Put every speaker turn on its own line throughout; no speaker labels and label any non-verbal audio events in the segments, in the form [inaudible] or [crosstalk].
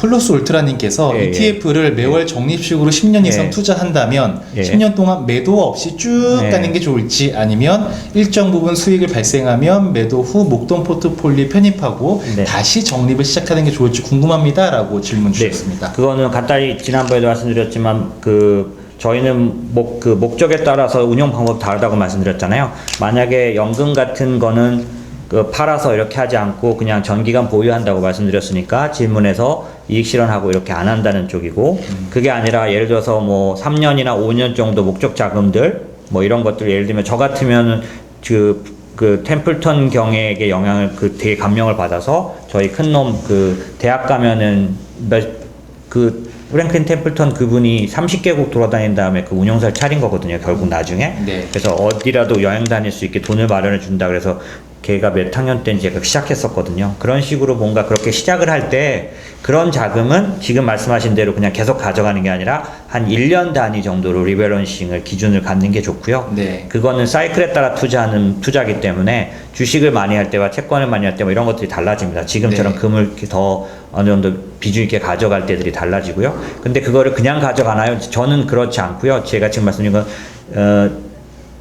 플러스 울트라님께서
예, 예.
ETF를 매월 적립식으로 10년 이상
예.
투자한다면
예.
10년 동안 매도 없이 쭉
예.
가는 게 좋을지 아니면 일정 부분 수익을 발생하면 매도 후 목돈 포트폴리오 편입하고
네.
다시 적립을 시작하는 게 좋을지 궁금합니다라고 질문 주셨습니다.
네, 그거는 간단히 지난번에도 말씀드렸지만 그 저희는 목, 그 목적에 따라서 운영 방법 다르다고 말씀드렸잖아요. 만약에 연금 같은 거는 그 팔아서 이렇게 하지 않고 그냥 전기간 보유한다고 말씀드렸으니까 질문에서 이익 실현하고 이렇게 안 한다는 쪽이고 그게 아니라 예를 들어서 뭐 3년이나 5년 정도 목적 자금들 뭐 이런 것들 예를 들면 저 같으면은 그, 그 템플턴 경에게 영향을 그 되게 감명을 받아서 저희 큰 놈 그 대학 가면은 몇그 프랭클린 템플턴 그분이 30개국 돌아다닌 다음에 그 운영사를 차린 거거든요. 결국 나중에.
네.
그래서 어디라도 여행 다닐 수 있게 돈을 마련해 준다 그래서 걔가 몇 학년 때인지 제가 시작했었거든요. 그런 식으로 뭔가 그렇게 시작을 할 때 그런 자금은 지금 말씀하신 대로 그냥 계속 가져가는 게 아니라 한 1년 단위 정도로 리밸런싱을 기준을 갖는 게 좋고요.
네.
그거는 사이클에 따라 투자하는 투자기 때문에 주식을 많이 할 때와 채권을 많이 할 때 뭐 이런 것들이 달라집니다. 지금처럼
네.
금을 더 어느 정도 비중 있게 가져갈 때들이 달라지고요. 근데 그거를 그냥 가져가나요? 저는 그렇지 않고요. 제가 지금 말씀드린 건 어,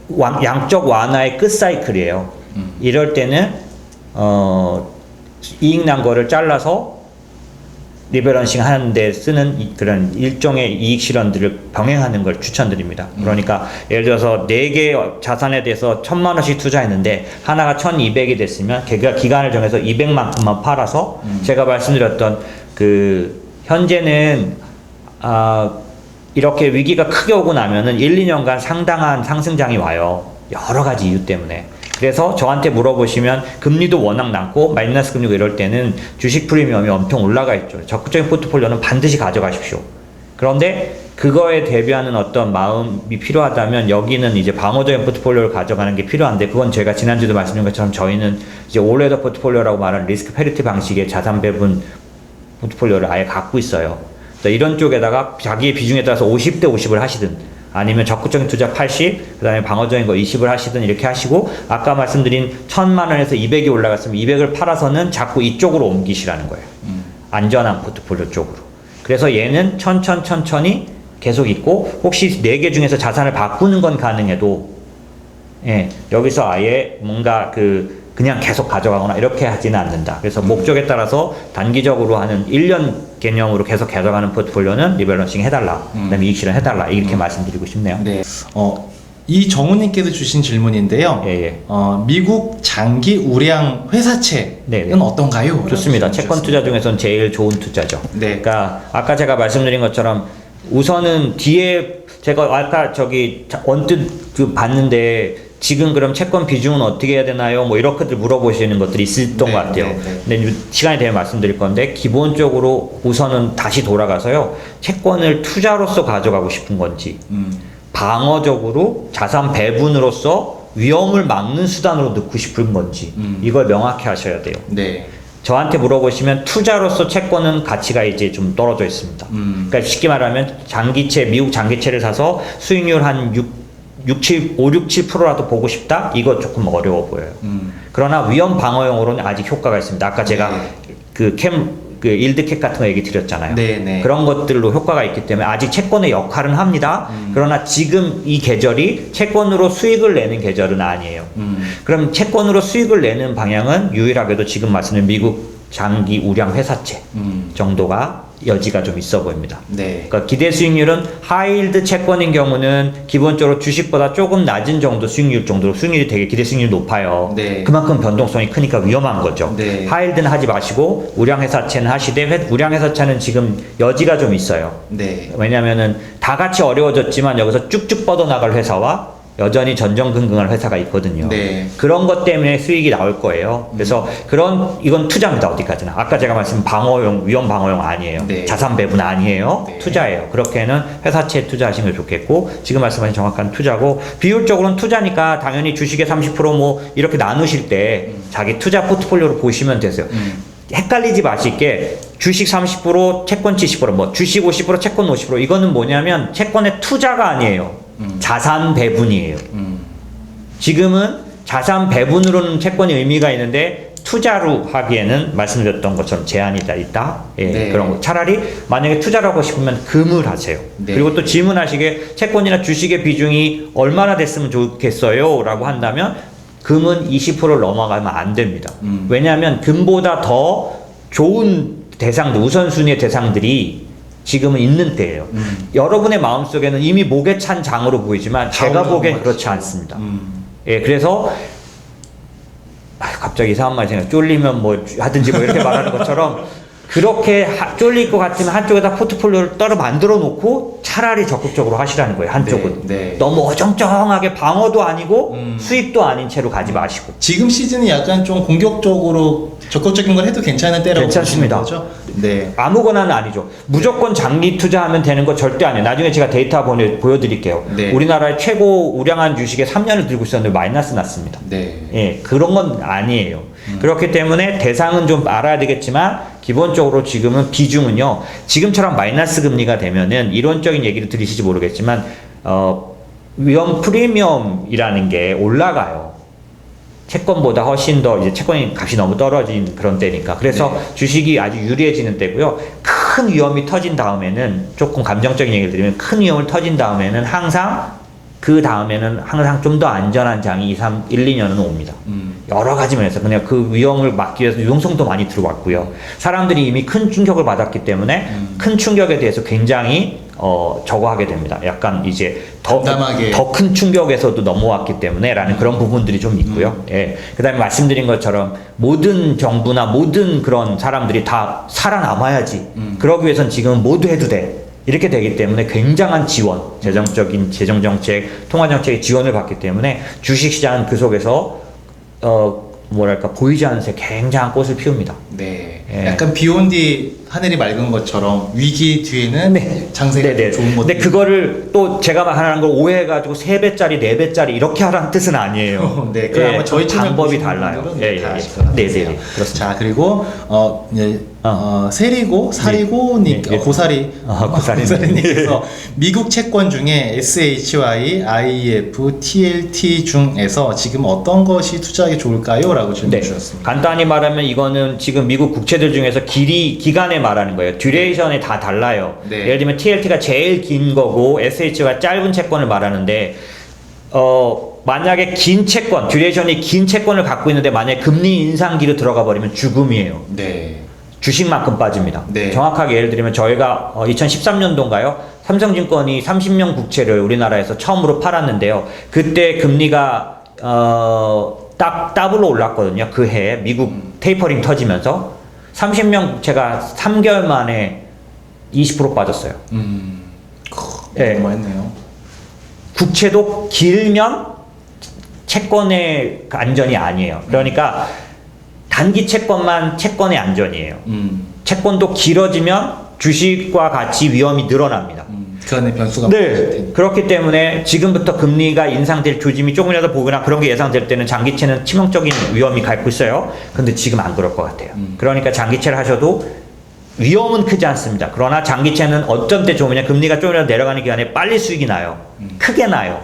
왕- 양적 완화의 끝 사이클이에요. 이럴 때는 어, 이익 난 거를 잘라서 리밸런싱 하는데 쓰는 이- 그런 일종의 이익 실현들을 병행하는 걸 추천드립니다. 그러니까 예를 들어서 네 개 자산에 대해서 천만 원씩 투자했는데 하나가 천이백이 됐으면 걔가 기간을 정해서 이백만큼만 팔아서 제가 말씀드렸던 그 현재는 아 이렇게 위기가 크게 오고 나면은 1, 2년간 상당한 상승장이 와요. 여러 가지 이유 때문에. 그래서 저한테 물어보시면 금리도 워낙 낮고 마이너스 금리고 이럴 때는 주식 프리미엄이 엄청 올라가 있죠. 적극적인 포트폴리오는 반드시 가져가십시오. 그런데 그거에 대비하는 어떤 마음이 필요하다면 여기는 이제 방어적인 포트폴리오를 가져가는 게 필요한데 그건 제가 지난주에도 말씀드린 것처럼 저희는 이제 올레더 포트폴리오라고 말하는 리스크 페리티 방식의 자산 배분 포트폴리오를 아예 갖고 있어요. 이런 쪽에다가 자기의 비중에 따라서 50대 50을 하시든 아니면 적극적인 투자 80, 그 다음에 방어적인 거 20을 하시든 이렇게 하시고 아까 말씀드린 천만 원에서 200이 올라갔으면 200을 팔아서는 자꾸 이쪽으로 옮기시라는 거예요. 안전한 포트폴리오 쪽으로. 그래서 얘는 천천 천천히 계속 있고 혹시 네개 중에서 자산을 바꾸는 건 가능해도 예, 여기서 아예 뭔가 그 그냥 계속 가져가거나 이렇게 하지는 않는다. 그래서 목적에 따라서 단기적으로 하는 1년 개념으로 계속 가져가는 포트폴리오는 리밸런싱 해달라. 그다음에 이익 실현 해달라. 이렇게 말씀드리고 싶네요.
네. 어, 이정우님께서 주신 질문인데요.
예, 예.
어, 미국 장기 우량 회사채는
네, 네.
어떤가요?
좋습니다. 채권 투자 중에서는 제일 좋은 투자죠.
네.
그러니까 아까 제가 말씀드린 것처럼 우선은 뒤에 제가 아까 저기 자- 언뜻 그 봤는데 지금 그럼 채권 비중은 어떻게 해야 되나요? 뭐 이렇게들 물어보시는 것들이 있었던
네,
것 같아요.
네, 네.
근데 시간이 되면 말씀드릴 건데 기본적으로 우선은 다시 돌아가서요. 채권을 투자로서 가져가고 싶은 건지
음,
방어적으로 자산 배분으로서 위험을 막는 수단으로 넣고 싶은 건지
음.
이걸 명확히 하셔야 돼요.
네.
저한테 물어보시면 투자로서 채권은 가치가 이제 좀 떨어져 있습니다.
음.
그러니까 쉽게 말하면 장기채, 미국 장기채를 사서 수익률 한 6, 6, 7, 5, 6, 7%라도 보고 싶다? 이거 조금 어려워 보여요.
음.
그러나 위험 방어용으로는 아직 효과가 있습니다. 아까 제가
네.
그 캠, 그 일드캡 같은 거 얘기 드렸잖아요.
네, 네.
그런 것들로 효과가 있기 때문에 아직 채권의 역할은 합니다.
음.
그러나 지금 이 계절이 채권으로 수익을 내는 계절은 아니에요.
음.
그럼 채권으로 수익을 내는 방향은 유일하게도 지금 말씀드린 미국 장기 우량 회사채
음.
정도가 여지가 좀 있어 보입니다.
네.
그러니까 기대 수익률은 하이일드 채권인 경우는 기본적으로 주식보다 조금 낮은 정도 수익률 정도로 수익률이 되게 기대 수익률이 높아요.
네.
그만큼 변동성이 크니까 위험한 거죠.
네.
하이일드는 하지 마시고 우량 회사채는 하시되 회- 우량 회사채는 지금 여지가 좀 있어요.
네.
왜냐면은 다 같이 어려워졌지만 여기서 쭉쭉 뻗어나갈 회사와 여전히 전전긍긍할 회사가 있거든요.
네.
그런 것 때문에 수익이 나올 거예요. 그래서 그런 이건 투자입니다 어디까지나. 아까 제가 말씀 방어용 위험 방어용 아니에요.
네.
자산 배분 아니에요.
네.
투자예요. 그렇게는 회사채 투자하시는 게 좋겠고 지금 말씀하신 정확한 투자고 비율적으로는 투자니까 당연히 주식의 30%뭐 이렇게 나누실 때 자기 투자 포트폴리오를 보시면 되세요.
음.
헷갈리지 마실게 주식 30% 채권 70%뭐 주식 50% 채권 50% 이거는 뭐냐면 채권의 투자가 아니에요.
음.
자산 배분이에요.
음.
지금은 자산 배분으로는 채권이 의미가 있는데 투자로 하기에는 말씀드렸던 것처럼 제한이 다 있다. 예,
네.
그런 거. 차라리 만약에 투자를 하고 싶으면 금을 하세요.
네.
그리고 또 질문하시게 채권이나 주식의 비중이 얼마나 됐으면 좋겠어요? 라고 한다면 금은 20%를 넘어가면 안 됩니다.
음.
왜냐하면 금보다 더 좋은 대상들, 우선순위의 대상들이 지금은 있는 때예요.
음.
여러분의 마음속에는 이미 목에 찬 장으로 보이지만 제가 보기엔. 그렇지 않습니다.
음.
예, 그래서 아, 갑자기 이상한 말이 생각. 쫄리면 뭐 하든지 뭐 이렇게 말하는 것처럼 그렇게 하- 쫄릴 것 같으면 한쪽에다 포트폴리오를 따로 만들어 놓고 차라리 적극적으로 하시라는 거예요. 한쪽은
네, 네.
너무 어정쩡하게 방어도 아니고
음.
수익도 아닌 채로 가지 마시고.
지금 시즌이 약간 좀 공격적으로 적극적인 걸 해도 괜찮은 때라고
괜찮습니다.
보시는 거죠? 네.
아무거나는 아니죠. 무조건 장기 투자하면 되는 거 절대 아니에요. 나중에 제가 데이터 보내, 보여드릴게요.
네.
우리나라의 최고 우량한 주식에 3년을 들고 있었는데 마이너스 났습니다.
네.
예, 그런 건 아니에요. 그렇기 때문에 대상은 좀 알아야 되겠지만 기본적으로 지금은 비중은요. 지금처럼 마이너스 금리가 되면은 이론적인 얘기를 들으실지 모르겠지만 어 위험 프리미엄이라는 게 올라가요. 채권보다 훨씬 더 이제 채권이 값이 너무 떨어진 그런 때니까 그래서
네.
주식이 아주 유리해지는 때고요. 큰 위험이 터진 다음에는 조금 감정적인 얘기를 드리면 큰 위험을 터진 다음에는 항상 그 다음에는 항상 좀 더 안전한 장이 2, 3, 1, 2년은 옵니다.
음.
여러 가지 면에서 그냥 그 위험을 막기 위해서 유동성도 많이 들어왔고요. 사람들이 이미 큰 충격을 받았기 때문에
음.
큰 충격에 대해서 굉장히 어, 저거 하게 됩니다. 약간 이제 더. 더 큰 충격에서도 넘어왔기 때문에 라는 그런 부분들이 좀 있고요.
음.
예. 그 다음에 말씀드린 것처럼 모든 정부나 모든 그런 사람들이 다 살아남아야지.
음.
그러기 위해선 지금 모두 해도 돼. 이렇게 되기 때문에 굉장한 지원, 재정적인 재정 정책, 통화 정책의 지원을 받기 때문에 주식 시장은 그 속에서 어 뭐랄까 보이지 않는 새 굉장한 꽃을 피웁니다.
네.
예.
약간 비 온 뒤 하늘이 맑은 것처럼 위기 뒤에는 장세가
네네.
좋은 것.
근데 그거를 또 제가 말하는 걸 오해해가지고 세 배짜리, 네 배짜리 이렇게 하라는 뜻은 아니에요. [laughs]
네, 그 아마 저희
방법이 달라요. 예, 예,
다
예. 네, 네, 네. 그렇습니다.
자 그리고 어, 이제, 어, 세리고 사리고 니
네, 네.
어, 고사리
아, 고사리.
고사리님께서 미국 채권 중에 SHY, IEF, TLT 중에서 지금 어떤 것이 투자하기 좋을까요?라고 질문
네.
주셨습니다.
간단히 말하면 이거는 지금 미국 국채들 중에서 길이 기간에 말하는 거예요. 듀레이션이 다 달라요.
네.
예를 들면 TLT가 제일 긴 거고 SH가 짧은 채권을 말하는데 어 만약에 긴 채권, 듀레이션이 긴 채권을 갖고 있는데 만약에 금리 인상기로 들어가 버리면 죽음이에요.
네.
주식만큼 빠집니다.
네.
정확하게 예를 들면 저희가 어, 2013년도인가요? 삼성증권이 30년 국채를 우리나라에서 처음으로 팔았는데요. 그때 금리가 어, 딱 더블로 올랐거든요. 그 해에 미국 테이퍼링 터지면서 30년 국채가 3개월 만에 20% 빠졌어요.
음.
네.
너무 했네요.
국채도 길면 채권의 안전이 아니에요. 그러니까 단기 채권만 채권의 안전이에요.
음.
채권도 길어지면 주식과 같이 위험이 늘어납니다.
음. 그 안에 변수가
네. 그렇기 때문에 지금부터 금리가 인상될 조짐이 조금이라도 보거나 그런 게 예상될 때는 장기채는 치명적인 위험이 갖고 있어요. 근데 지금 안 그럴 것 같아요.
음.
그러니까 장기채를 하셔도 위험은 크지 않습니다. 그러나 장기채는 어떤 때 좋으냐 금리가 조금이라도 내려가는 기간에 빨리 수익이 나요.
음.
크게 나요.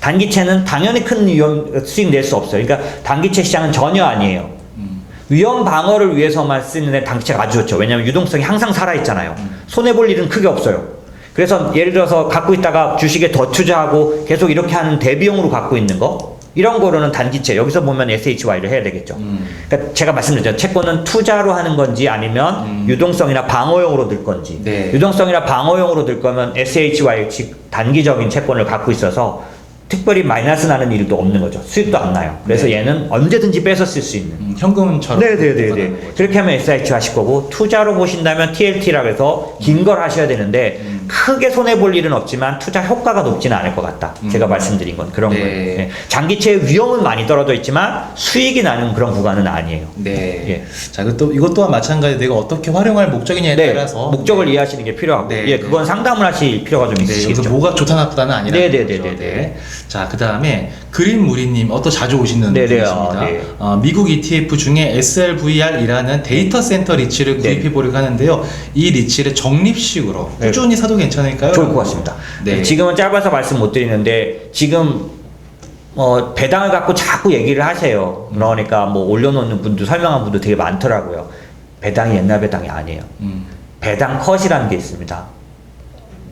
단기채는 당연히 큰 위험 수익 낼 수 없어요. 그러니까 단기채 시장은 전혀 아니에요.
음.
위험 방어를 위해서만 쓰는데 단기채가 아주 좋죠. 왜냐하면 유동성이 항상 살아있잖아요. 손해 볼 일은 크게 없어요. 그래서 예를 들어서 갖고 있다가 주식에 더 투자하고 계속 이렇게 하는 대비용으로 갖고 있는 거 이런 거로는 단기채 여기서 보면 SHY를 해야 되겠죠.
음.
그러니까 제가 말씀드렸죠. 채권은 투자로 하는 건지 아니면
음.
유동성이나 방어용으로 들 건지.
네.
유동성이나 방어용으로 들 거면 SHY 즉 단기적인 채권을 갖고 있어서 특별히 마이너스 나는 일도 없는 거죠. 수익도 안 나요. 그래서
네.
얘는 언제든지 뺏어 쓸수 있는.
음, 현금처럼
네네네네.
받아가는 거죠.
그렇게 하면 SIH 하실 거고 투자로 보신다면 TLT라 해서 긴 걸 하셔야 되는데
음.
크게 손해 볼 일은 없지만 투자 효과가 높지는 않을 것 같다.
음.
제가 말씀드린 건 그런
네.
거예요. 예. 장기채의 위험은 많이 떨어져 있지만 수익이 나는 그런 구간은 아니에요.
네.
예.
자, 그것도 이것 또한 마찬가지 내가 어떻게 활용할 목적이냐에
네,
따라서
목적을 이해하시는 게 필요하고,
네,
예,
네.
그건 상담을 하실 필요가 좀
네,
있으시겠죠.
여기서 뭐가 좋다 나쁘다는 아니라
네, 네, 네, 네, 네.
자, 그 다음에 그린 무리님 어또 자주 오시는
네, 네,
분이십니다.
아, 네.
어, 미국 ETF 중에 SLVR이라는 데이터 센터 리츠를
네.
구입해 보려고 하는데요. 이 리츠를 적립식으로
네.
꾸준히 사도 괜찮을까요?
좋을 것 같습니다.
네.
지금은 짧아서 말씀 못 드리는데 지금 어, 배당을 갖고 자꾸 얘기를 하세요. 그러니까 뭐 올려놓는 분도 설명한 분도 되게 많더라고요. 배당이 옛날 배당이 아니에요.
음.
배당 컷이라는 게 있습니다.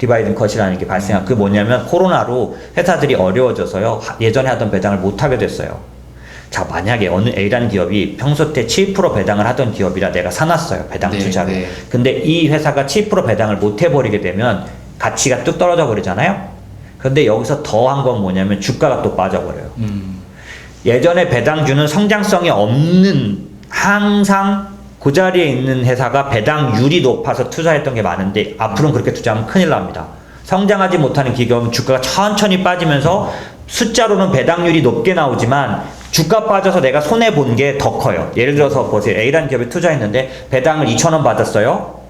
디바이든 컷이라는 게 발생한 그게 뭐냐면 코로나로 회사들이 어려워져서요. 하- 예전에 하던 배당을 못 하게 됐어요. 자, 만약에 어느 A라는 기업이 평소 때 7% 배당을 하던 기업이라 내가 사놨어요. 배당
네,
투자를.
네.
근데 이 회사가 7% 배당을 못 해버리게 되면 가치가 뚝 떨어져 버리잖아요. 근데 여기서 더한 건 뭐냐면 주가가 또 빠져버려요.
음.
예전에 배당주는 성장성이 없는 항상 그 자리에 있는 회사가 배당률이 높아서 투자했던 게 많은데 앞으로는 그렇게 투자하면 큰일 납니다. 성장하지 못하는 기업은 주가가 천천히 빠지면서 숫자로는 배당률이 높게 나오지만 주가 빠져서 내가 손해 본 게 더 커요. 예를 들어서 보세요. A라는 기업에 투자했는데 배당을 2,000원 받았어요.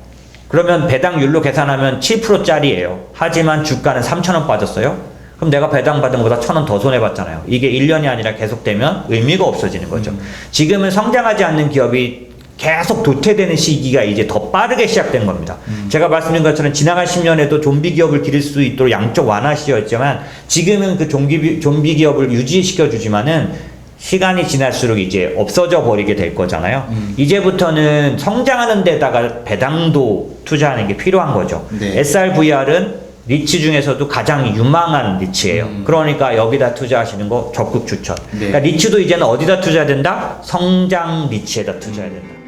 그러면 배당률로 계산하면 7%짜리예요. 하지만 주가는 3,000원 빠졌어요. 그럼 내가 배당 받은 것보다 1,000원 더 손해 봤잖아요. 이게 1년이 아니라 계속되면 의미가 없어지는 거죠. 지금은 성장하지 않는 기업이 계속 도태되는 시기가 이제 더 빠르게 시작된 겁니다. 제가 말씀드린 것처럼 지나간 10년에도 좀비 기업을 기를 수 있도록 양적 완화 시였지만 지금은 그 좀비, 좀비 기업을 유지시켜 주지만은 시간이 지날수록 이제 없어져 버리게 될 거잖아요. 이제부터는 성장하는 데다가 배당도 투자하는 게 필요한 거죠.
네.
SRVR은 리츠 중에서도 가장 유망한 리츠예요.
음.
그러니까 여기다 투자하시는 거 적극 추천.
네.
그러니까 리츠도 이제는 어디다 투자해야 된다? 성장 리츠에다 투자해야 된다.